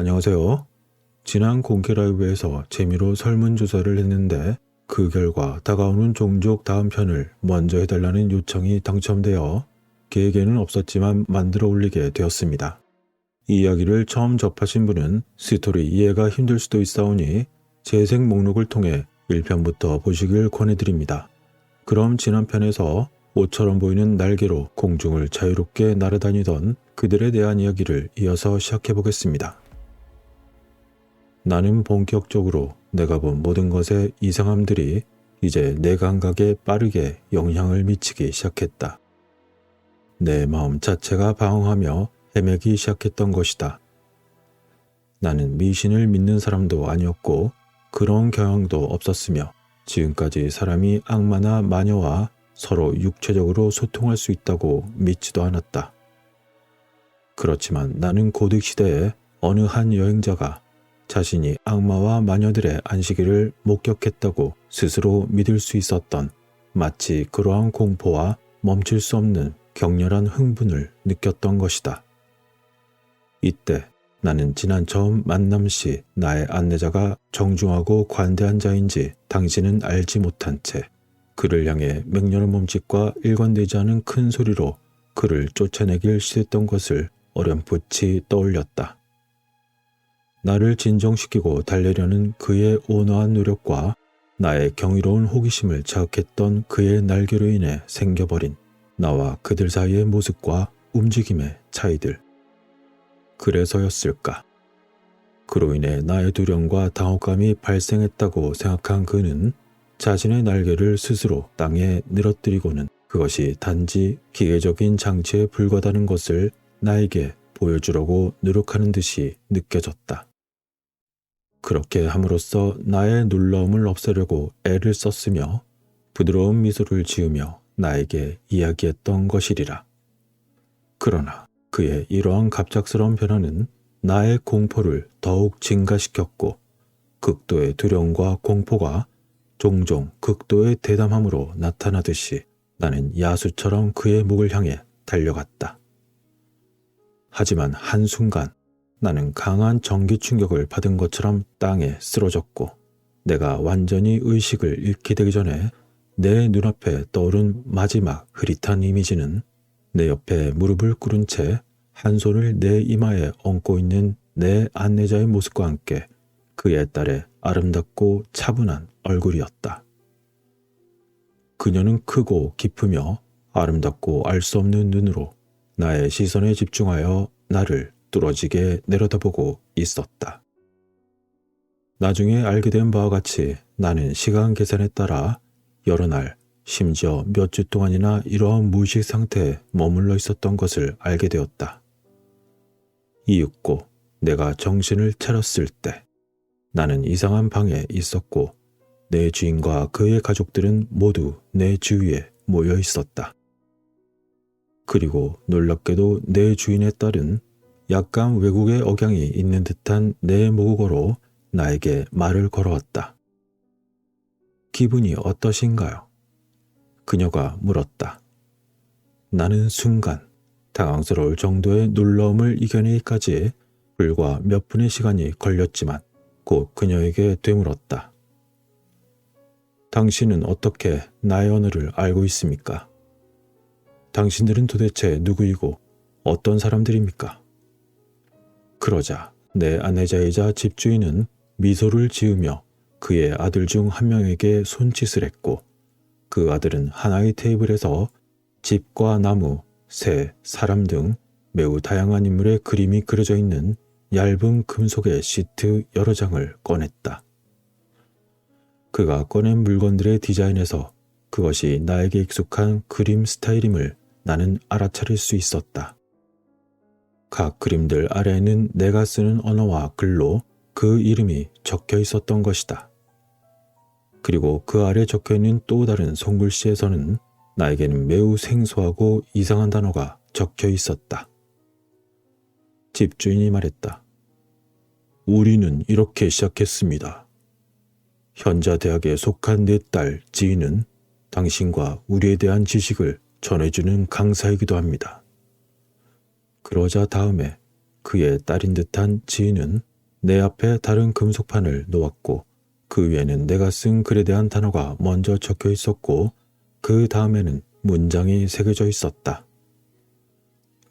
안녕하세요. 지난 공개 라이브에서 재미로 설문조사를 했는데 그 결과 다가오는 종족 다음 편을 먼저 해달라는 요청이 당첨되어 계획에는 없었지만 만들어 올리게 되었습니다. 이 이야기를 처음 접하신 분은 스토리 이해가 힘들 수도 있사오니 재생 목록을 통해 1편부터 보시길 권해드립니다. 그럼 지난 편에서 옷처럼 보이는 날개로 공중을 자유롭게 날아다니던 그들에 대한 이야기를 이어서 시작해 보겠습니다. 나는 본격적으로 내가 본 모든 것의 이상함들이 이제 내 감각에 빠르게 영향을 미치기 시작했다. 내 마음 자체가 방황하며 헤매기 시작했던 것이다. 나는 미신을 믿는 사람도 아니었고 그런 경향도 없었으며 지금까지 사람이 악마나 마녀와 서로 육체적으로 소통할 수 있다고 믿지도 않았다. 그렇지만 나는 고득 시대에 어느 한 여행자가 자신이 악마와 마녀들의 안식일을 목격했다고 스스로 믿을 수 있었던 마치 그러한 공포와 멈출 수 없는 격렬한 흥분을 느꼈던 것이다. 이때 나는 지난 처음 만남 시 나의 안내자가 정중하고 관대한 자인지 당신은 알지 못한 채 그를 향해 맹렬한 몸짓과 일관되지 않은 큰 소리로 그를 쫓아내길 시도했던 것을 어렴풋이 떠올렸다. 나를 진정시키고 달래려는 그의 온화한 노력과 나의 경이로운 호기심을 자극했던 그의 날개로 인해 생겨버린 나와 그들 사이의 모습과 움직임의 차이들. 그래서였을까? 그로 인해 나의 두려움과 당혹감이 발생했다고 생각한 그는 자신의 날개를 스스로 땅에 늘어뜨리고는 그것이 단지 기계적인 장치에 불과하다는 것을 나에게 보여주려고 노력하는 듯이 느껴졌다. 그렇게 함으로써 나의 놀라움을 없애려고 애를 썼으며 부드러운 미소를 지으며 나에게 이야기했던 것이리라. 그러나 그의 이러한 갑작스러운 변화는 나의 공포를 더욱 증가시켰고 극도의 두려움과 공포가 종종 극도의 대담함으로 나타나듯이 나는 야수처럼 그의 목을 향해 달려갔다. 하지만 한순간 나는 강한 전기 충격을 받은 것처럼 땅에 쓰러졌고 내가 완전히 의식을 잃게 되기 전에 내 눈앞에 떠오른 마지막 흐릿한 이미지는 내 옆에 무릎을 꿇은 채 한 손을 내 이마에 얹고 있는 내 안내자의 모습과 함께 그의 딸의 아름답고 차분한 얼굴이었다. 그녀는 크고 깊으며 아름답고 알 수 없는 눈으로 나의 시선에 집중하여 나를 뚫어지게 내려다보고 있었다. 나중에 알게 된 바와 같이 나는 시간 계산에 따라 여러 날, 심지어 몇 주 동안이나 이러한 무의식 상태에 머물러 있었던 것을 알게 되었다. 이윽고 내가 정신을 차렸을 때 나는 이상한 방에 있었고 내 주인과 그의 가족들은 모두 내 주위에 모여 있었다. 그리고 놀랍게도 내 주인의 딸은 약간 외국의 억양이 있는 듯한 내 모국어로 나에게 말을 걸어왔다. 기분이 어떠신가요? 그녀가 물었다. 나는 순간 당황스러울 정도의 놀라움을 이겨내기까지 불과 몇 분의 시간이 걸렸지만 곧 그녀에게 되물었다. 당신은 어떻게 나의 언어를 알고 있습니까? 당신들은 도대체 누구이고 어떤 사람들입니까? 그러자 내 아내자이자 집주인은 미소를 지으며 그의 아들 중 한 명에게 손짓을 했고 그 아들은 하나의 테이블에서 집과 나무, 새, 사람 등 매우 다양한 인물의 그림이 그려져 있는 얇은 금속의 시트 여러 장을 꺼냈다. 그가 꺼낸 물건들의 디자인에서 그것이 나에게 익숙한 그림 스타일임을 나는 알아차릴 수 있었다. 각 그림들 아래에는 내가 쓰는 언어와 글로 그 이름이 적혀 있었던 것이다. 그리고 그 아래 적혀 있는 또 다른 손글씨에서는 나에게는 매우 생소하고 이상한 단어가 적혀 있었다. 집주인이 말했다. 우리는 이렇게 시작했습니다. 현자 대학에 속한 내 딸 지인은 당신과 우리에 대한 지식을 전해주는 강사이기도 합니다. 그러자 다음에 그의 딸인 듯한 지인은 내 앞에 다른 금속판을 놓았고 그 위에는 내가 쓴 글에 대한 단어가 먼저 적혀 있었고 그 다음에는 문장이 새겨져 있었다.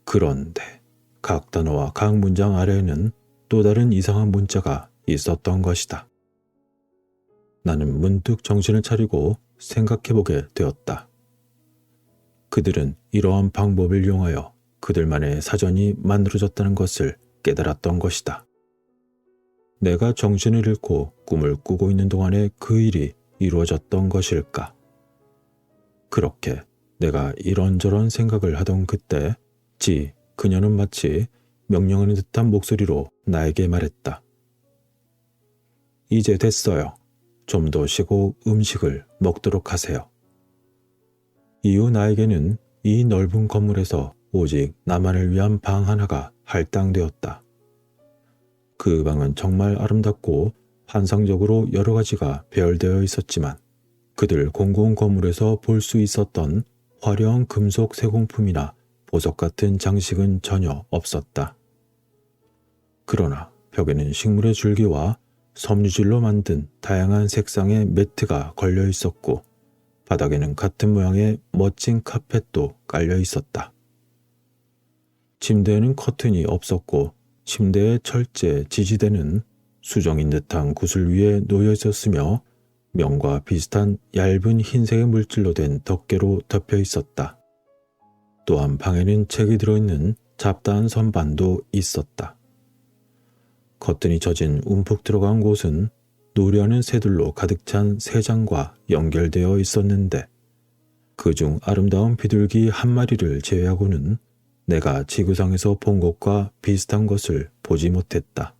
그런데 각 단어와 각 문장 아래에는 또 다른 이상한 문자가 있었던 것이다. 나는 문득 정신을 차리고 생각해보게 되었다. 그들은 이러한 방법을 이용하여 그들만의 사전이 만들어졌다는 것을 깨달았던 것이다. 내가 정신을 잃고 꿈을 꾸고 있는 동안에 그 일이 이루어졌던 것일까? 그렇게 내가 이런저런 생각을 하던 그때 지 그녀는 마치 명령하는 듯한 목소리로 나에게 말했다. 이제 됐어요. 좀 더 쉬고 음식을 먹도록 하세요. 이후 나에게는 이 넓은 건물에서 오직 나만을 위한 방 하나가 할당되었다. 그 방은 정말 아름답고 환상적으로 여러 가지가 배열되어 있었지만 그들 공공 건물에서 볼 수 있었던 화려한 금속 세공품이나 보석 같은 장식은 전혀 없었다. 그러나 벽에는 식물의 줄기와 섬유질로 만든 다양한 색상의 매트가 걸려 있었고 바닥에는 같은 모양의 멋진 카펫도 깔려 있었다. 침대에는 커튼이 없었고 침대의 철제 지지대는 수정인 듯한 구슬 위에 놓여 있었으며 명과 비슷한 얇은 흰색의 물질로 된 덮개로 덮여 있었다. 또한 방에는 책이 들어있는 잡다한 선반도 있었다. 커튼이 젖은 움푹 들어간 곳은 노래하는 새들로 가득 찬 새장과 연결되어 있었는데 그중 아름다운 비둘기 한 마리를 제외하고는 내가 지구상에서 본 것과 비슷한 것을 보지 못했다.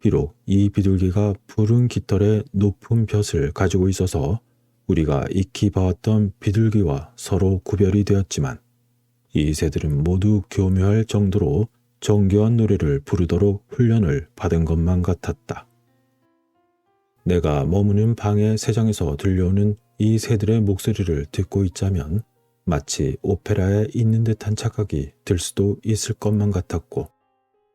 비록 이 비둘기가 푸른 깃털에 높은 벼슬 가지고 있어서 우리가 익히 봐왔던 비둘기와 서로 구별이 되었지만 이 새들은 모두 교묘할 정도로 정교한 노래를 부르도록 훈련을 받은 것만 같았다. 내가 머무는 방의 세장에서 들려오는 이 새들의 목소리를 듣고 있자면 마치 오페라에 있는 듯한 착각이 들 수도 있을 것만 같았고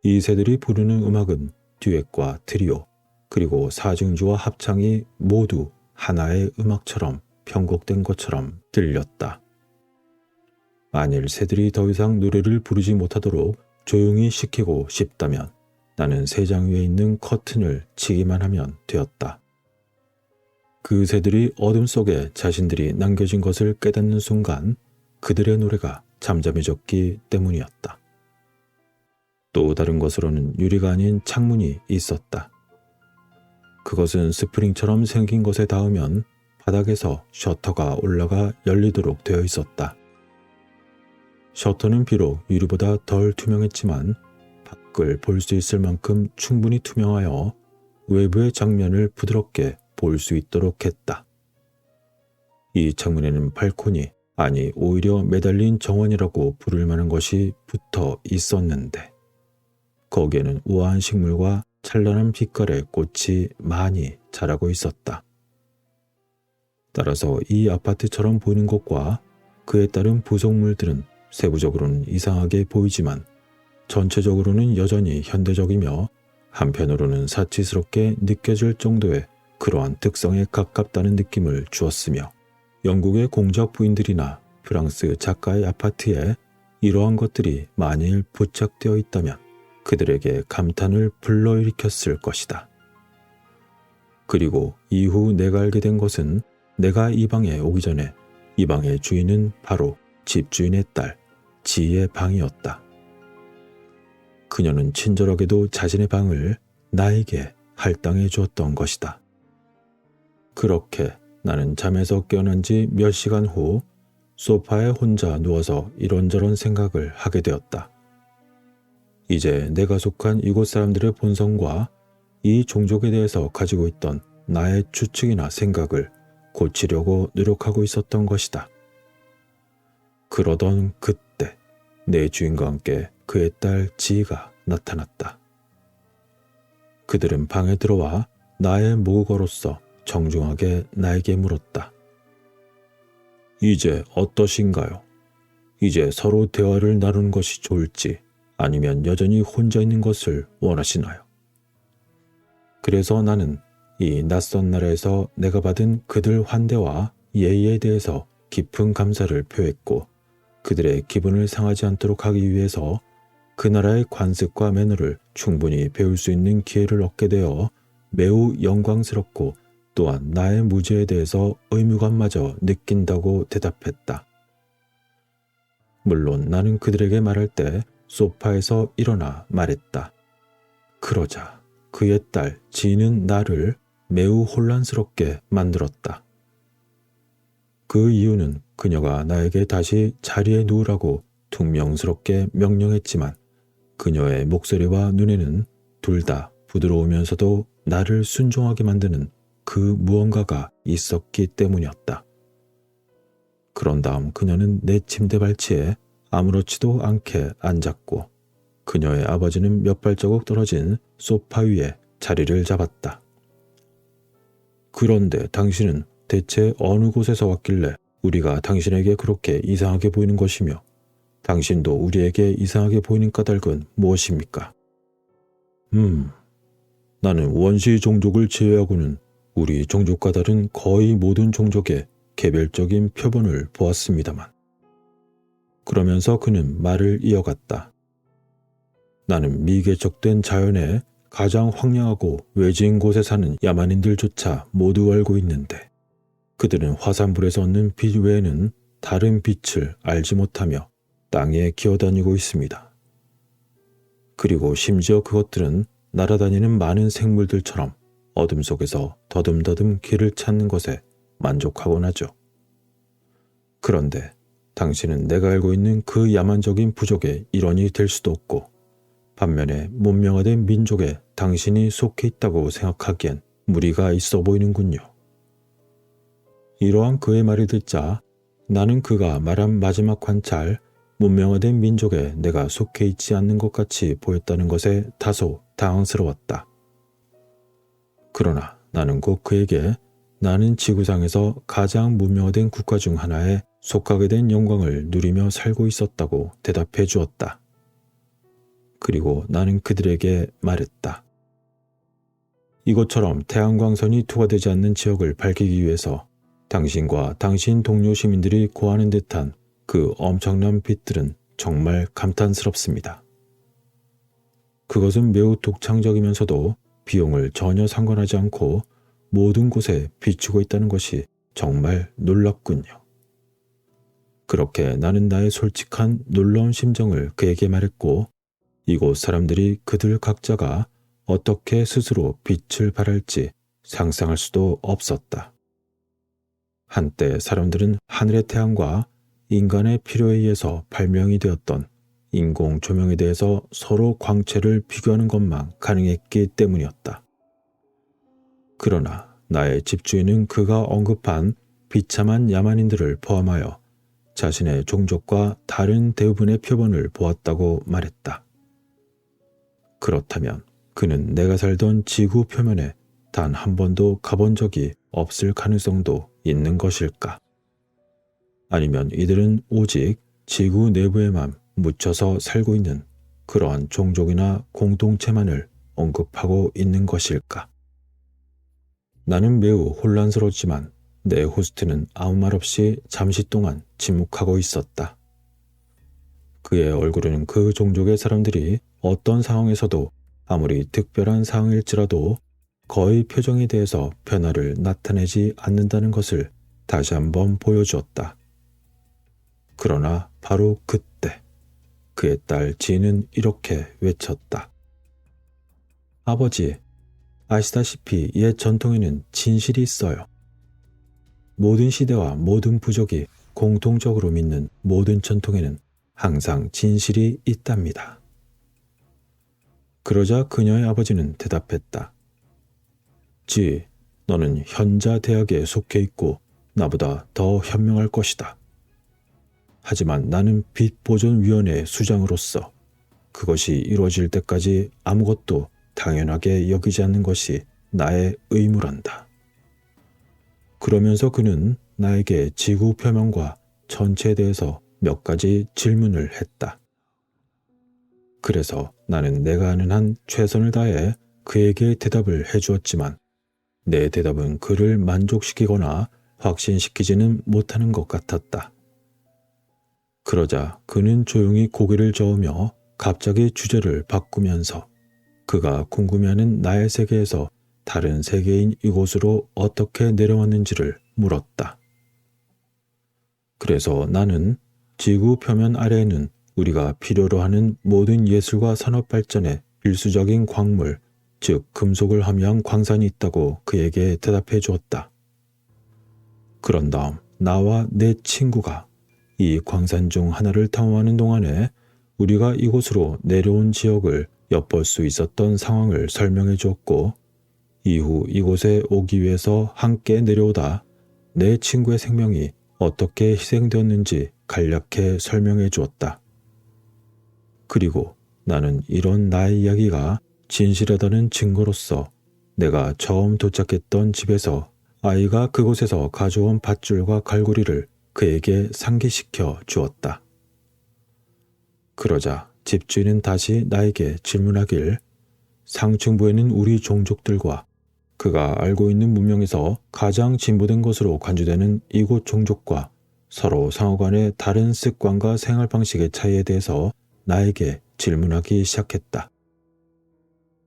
이 새들이 부르는 음악은 듀엣과 트리오 그리고 사중주와 합창이 모두 하나의 음악처럼 편곡된 것처럼 들렸다. 만일 새들이 더 이상 노래를 부르지 못하도록 조용히 시키고 싶다면 나는 세장 위에 있는 커튼을 치기만 하면 되었다. 그 새들이 어둠 속에 자신들이 남겨진 것을 깨닫는 순간 그들의 노래가 잠잠해졌기 때문이었다. 또 다른 것으로는 유리가 아닌 창문이 있었다. 그것은 스프링처럼 생긴 것에 닿으면 바닥에서 셔터가 올라가 열리도록 되어 있었다. 셔터는 비록 유리보다 덜 투명했지만 밖을 볼 수 있을 만큼 충분히 투명하여 외부의 장면을 부드럽게 볼 수 있도록 했다. 이 창문에는 발코니, 아니 오히려 매달린 정원이라고 부를 만한 것이 붙어 있었는데 거기에는 우아한 식물과 찬란한 빛깔의 꽃이 많이 자라고 있었다. 따라서 이 아파트처럼 보이는 것과 그에 따른 부속물들은 세부적으로는 이상하게 보이지만 전체적으로는 여전히 현대적이며 한편으로는 사치스럽게 느껴질 정도의 그러한 특성에 가깝다는 느낌을 주었으며 영국의 공작 부인들이나 프랑스 작가의 아파트에 이러한 것들이 만일 부착되어 있다면 그들에게 감탄을 불러일으켰을 것이다. 그리고 이후 내가 알게 된 것은 내가 이 방에 오기 전에 이 방의 주인은 바로 집주인의 딸 지의 방이었다. 그녀는 친절하게도 자신의 방을 나에게 할당해 주었던 것이다. 그렇게 나는 잠에서 깨어난 지 몇 시간 후 소파에 혼자 누워서 이런저런 생각을 하게 되었다. 이제 내가 속한 이곳 사람들의 본성과 이 종족에 대해서 가지고 있던 나의 추측이나 생각을 고치려고 노력하고 있었던 것이다. 그러던 그때 내 주인과 함께 그의 딸 지희가 나타났다. 그들은 방에 들어와 나의 모국어로서 정중하게 나에게 물었다. 이제 어떠신가요? 이제 서로 대화를 나누는 것이 좋을지 아니면 여전히 혼자 있는 것을 원하시나요? 그래서 나는 이 낯선 나라에서 내가 받은 그들 환대와 예의에 대해서 깊은 감사를 표했고 그들의 기분을 상하지 않도록 하기 위해서 그 나라의 관습과 매너를 충분히 배울 수 있는 기회를 얻게 되어 매우 영광스럽고 또한 나의 무죄에 대해서 의무감마저 느낀다고 대답했다. 물론 나는 그들에게 말할 때 소파에서 일어나 말했다. 그러자 그의 딸 지는 나를 매우 혼란스럽게 만들었다. 그 이유는 그녀가 나에게 다시 자리에 누우라고 퉁명스럽게 명령했지만 그녀의 목소리와 눈에는 둘 다 부드러우면서도 나를 순종하게 만드는 그 무언가가 있었기 때문이었다. 그런 다음 그녀는 내 침대 발치에 아무렇지도 않게 앉았고 그녀의 아버지는 몇 발자국 떨어진 소파 위에 자리를 잡았다. 그런데 당신은 대체 어느 곳에서 왔길래 우리가 당신에게 그렇게 이상하게 보이는 것이며 당신도 우리에게 이상하게 보이는 까닭은 무엇입니까? 음, 나는 원시 종족을 제외하고는 우리 종족과 다른 거의 모든 종족의 개별적인 표본을 보았습니다만. 그러면서 그는 말을 이어갔다. 나는 미개척된 자연의 가장 황량하고 외진 곳에 사는 야만인들조차 모두 알고 있는데 그들은 화산불에서 얻는 빛 외에는 다른 빛을 알지 못하며 땅에 기어다니고 있습니다. 그리고 심지어 그것들은 날아다니는 많은 생물들처럼 어둠 속에서 더듬더듬 길을 찾는 것에 만족하곤 하죠. 그런데 당신은 내가 알고 있는 그 야만적인 부족의 일원이 될 수도 없고 반면에 문명화된 민족에 당신이 속해 있다고 생각하기엔 무리가 있어 보이는군요. 이러한 그의 말을 듣자 나는 그가 말한 마지막 관찰 문명화된 민족에 내가 속해 있지 않는 것 같이 보였다는 것에 다소 당황스러웠다. 그러나 나는 곧 그에게 나는 지구상에서 가장 문명화된 국가 중 하나에 속하게 된 영광을 누리며 살고 있었다고 대답해 주었다. 그리고 나는 그들에게 말했다. 이것처럼 태양광선이 투과되지 않는 지역을 밝히기 위해서 당신과 당신 동료 시민들이 고하는 듯한 그 엄청난 빛들은 정말 감탄스럽습니다. 그것은 매우 독창적이면서도 비용을 전혀 상관하지 않고 모든 곳에 비추고 있다는 것이 정말 놀랍군요. 그렇게 나는 나의 솔직한 놀라운 심정을 그에게 말했고 이곳 사람들이 그들 각자가 어떻게 스스로 빛을 발할지 상상할 수도 없었다. 한때 사람들은 하늘의 태양과 인간의 필요에 의해서 발명이 되었던 인공 조명에 대해서 서로 광채를 비교하는 것만 가능했기 때문이었다. 그러나 나의 집주인은 그가 언급한 비참한 야만인들을 포함하여 자신의 종족과 다른 대부분의 표본을 보았다고 말했다. 그렇다면 그는 내가 살던 지구 표면에 단 한 번도 가본 적이 없을 가능성도 있는 것일까? 아니면 이들은 오직 지구 내부에만 묻혀서 살고 있는 그러한 종족이나 공동체만을 언급하고 있는 것일까? 나는 매우 혼란스럽지만 내 호스트는 아무 말 없이 잠시 동안 침묵하고 있었다. 그의 얼굴은 그 종족의 사람들이 어떤 상황에서도 아무리 특별한 상황일지라도 거의 표정에 대해서 변화를 나타내지 않는다는 것을 다시 한번 보여주었다. 그러나 바로 그때 그의 딸 지는 이렇게 외쳤다. 아버지, 아시다시피 옛 전통에는 진실이 있어요. 모든 시대와 모든 부족이 공통적으로 믿는 모든 전통에는 항상 진실이 있답니다. 그러자 그녀의 아버지는 대답했다. 지, 너는 현자 대학에 속해 있고 나보다 더 현명할 것이다. 하지만 나는 빛보존위원회 수장으로서 그것이 이루어질 때까지 아무것도 당연하게 여기지 않는 것이 나의 의무란다. 그러면서 그는 나에게 지구 표면과 전체에 대해서 몇 가지 질문을 했다. 그래서 나는 내가 아는 한 최선을 다해 그에게 대답을 해주었지만 내 대답은 그를 만족시키거나 확신시키지는 못하는 것 같았다. 그러자 그는 조용히 고개를 저으며 갑자기 주제를 바꾸면서 그가 궁금해하는 나의 세계에서 다른 세계인 이곳으로 어떻게 내려왔는지를 물었다. 그래서 나는 지구 표면 아래에는 우리가 필요로 하는 모든 예술과 산업 발전에 필수적인 광물, 즉 금속을 함유한 광산이 있다고 그에게 대답해 주었다. 그런 다음 나와 내 친구가 이 광산 중 하나를 탐험하는 동안에 우리가 이곳으로 내려온 지역을 엿볼 수 있었던 상황을 설명해 주었고 이후 이곳에 오기 위해서 함께 내려오다 내 친구의 생명이 어떻게 희생되었는지 간략해 설명해 주었다. 그리고 나는 이런 나의 이야기가 진실하다는 증거로서 내가 처음 도착했던 집에서 아이가 그곳에서 가져온 밧줄과 갈고리를 그에게 상기시켜 주었다. 그러자 집주인은 다시 나에게 질문하길 상층부에는 우리 종족들과 그가 알고 있는 문명에서 가장 진보된 것으로 간주되는 이곳 종족과 서로 상호 간의 다른 습관과 생활 방식의 차이에 대해서 나에게 질문하기 시작했다.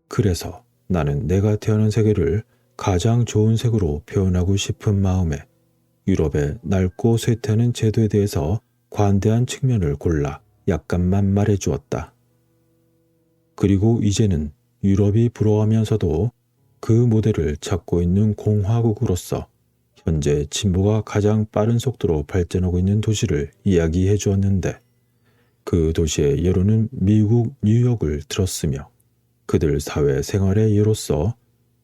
그래서 나는 내가 태어난 세계를 가장 좋은 색으로 표현하고 싶은 마음에 유럽의 낡고 쇠퇴하는 제도에 대해서 관대한 측면을 골라 약간만 말해 주었다. 그리고 이제는 유럽이 부러워하면서도 그 모델을 찾고 있는 공화국으로서 현재 진보가 가장 빠른 속도로 발전하고 있는 도시를 이야기해 주었는데 그 도시의 예로는 미국 뉴욕을 들었으며 그들 사회 생활의 예로서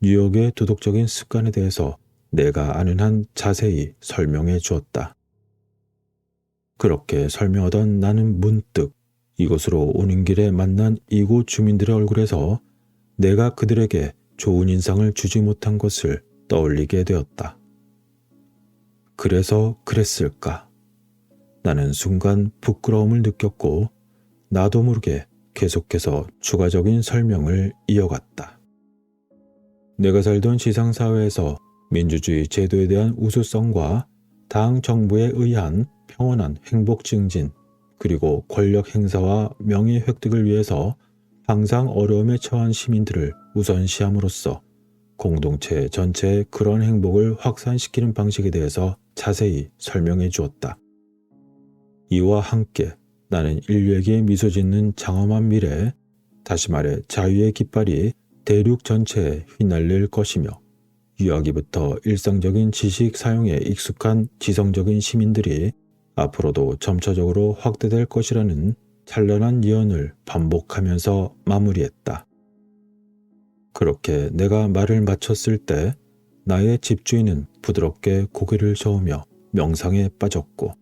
뉴욕의 도덕적인 습관에 대해서 내가 아는 한 자세히 설명해 주었다. 그렇게 설명하던 나는 문득 이곳으로 오는 길에 만난 이곳 주민들의 얼굴에서 내가 그들에게 좋은 인상을 주지 못한 것을 떠올리게 되었다. 그래서 그랬을까? 나는 순간 부끄러움을 느꼈고 나도 모르게 계속해서 추가적인 설명을 이어갔다. 내가 살던 지상사회에서 민주주의 제도에 대한 우수성과 당 정부에 의한 평온한 행복 증진, 그리고 권력 행사와 명예 획득을 위해서 항상 어려움에 처한 시민들을 우선시함으로써 공동체 전체의 그런 행복을 확산시키는 방식에 대해서 자세히 설명해 주었다. 이와 함께 나는 인류에게 미소 짓는 장엄한 미래, 다시 말해 자유의 깃발이 대륙 전체에 휘날릴 것이며 유아기부터 일상적인 지식 사용에 익숙한 지성적인 시민들이 앞으로도 점차적으로 확대될 것이라는 찬란한 예언을 반복하면서 마무리했다. 그렇게 내가 말을 마쳤을 때 나의 집주인은 부드럽게 고개를 저으며 명상에 빠졌고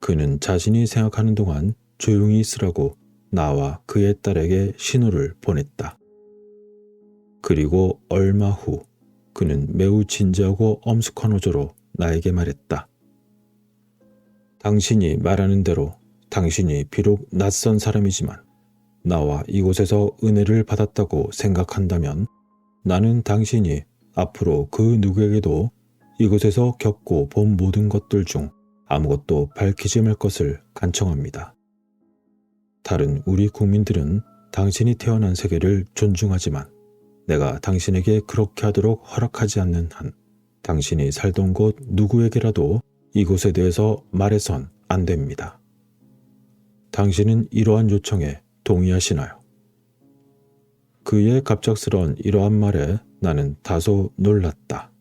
그는 자신이 생각하는 동안 조용히 있으라고 나와 그의 딸에게 신호를 보냈다. 그리고 얼마 후 그는 매우 진지하고 엄숙한 어조로 나에게 말했다. 당신이 말하는 대로 당신이 비록 낯선 사람이지만 나와 이곳에서 은혜를 받았다고 생각한다면 나는 당신이 앞으로 그 누구에게도 이곳에서 겪고 본 모든 것들 중 아무것도 밝히지 말 것을 간청합니다. 다른 우리 국민들은 당신이 태어난 세계를 존중하지만 내가 당신에게 그렇게 하도록 허락하지 않는 한 당신이 살던 곳 누구에게라도 이곳에 대해서 말해선 안 됩니다. 당신은 이러한 요청에 동의하시나요? 그의 갑작스러운 이러한 말에 나는 다소 놀랐다.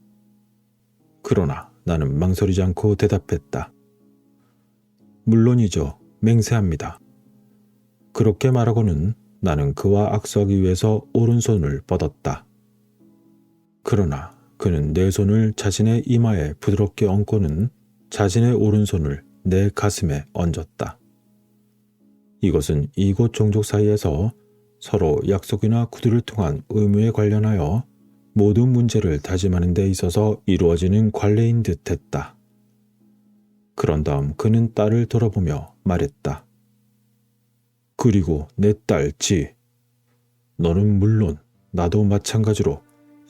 그러나 나는 망설이지 않고 대답했다. 물론이죠. 맹세합니다. 그렇게 말하고는 나는 그와 악수하기 위해서 오른손을 뻗었다. 그러나 그는 내 손을 자신의 이마에 부드럽게 얹고는 자신의 오른손을 내 가슴에 얹었다. 이것은 이곳 종족 사이에서 서로 약속이나 구두를 통한 의무에 관련하여 모든 문제를 다짐하는 데 있어서 이루어지는 관례인 듯 했다. 그런 다음 그는 딸을 돌아보며 말했다. 그리고 내 딸 지. 너는 물론 나도 마찬가지로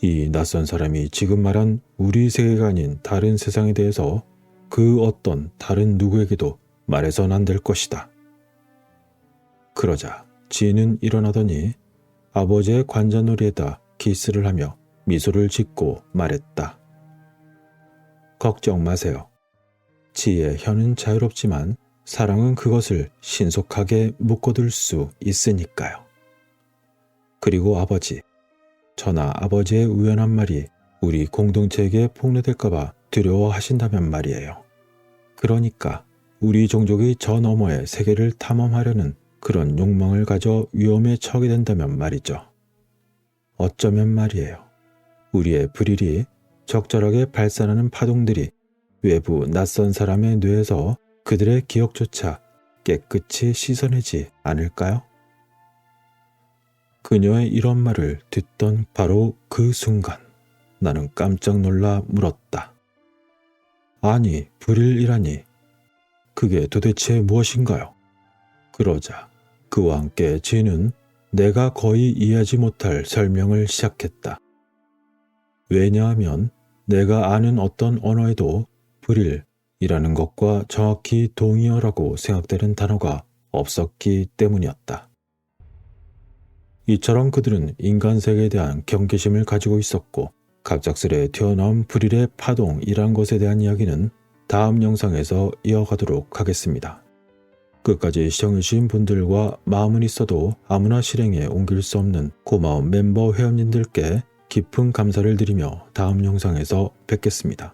이 낯선 사람이 지금 말한 우리 세계가 아닌 다른 세상에 대해서 그 어떤 다른 누구에게도 말해선 안 될 것이다. 그러자 지인은 일어나더니 아버지의 관자놀이에다 키스를 하며 미소를 짓고 말했다. 걱정 마세요. 지의 혀는 자유롭지만 사랑은 그것을 신속하게 묶어둘 수 있으니까요. 그리고 아버지, 저나 아버지의 우연한 말이 우리 공동체에게 폭로될까봐 두려워하신다면 말이에요. 그러니까 우리 종족이 저 너머의 세계를 탐험하려는 그런 욕망을 가져 위험에 처하게 된다면 말이죠. 어쩌면 말이에요. 우리의 불일이 적절하게 발산하는 파동들이 외부 낯선 사람의 뇌에서 그들의 기억조차 깨끗이 씻어내지 않을까요? 그녀의 이런 말을 듣던 바로 그 순간 나는 깜짝 놀라 물었다. 아니, 불일이라니. 그게 도대체 무엇인가요? 그러자 그와 함께 지는 내가 거의 이해하지 못할 설명을 시작했다. 왜냐하면 내가 아는 어떤 언어에도 불일 이라는 것과 정확히 동의어라고 생각되는 단어가 없었기 때문이었다. 이처럼 그들은 인간 세계에 대한 경계심을 가지고 있었고 갑작스레 튀어나온 불일의 파동이란 것에 대한 이야기는 다음 영상에서 이어가도록 하겠습니다. 끝까지 시청해주신 분들과 마음은 있어도 아무나 실행에 옮길 수 없는 고마운 멤버 회원님들께 깊은 감사를 드리며 다음 영상에서 뵙겠습니다.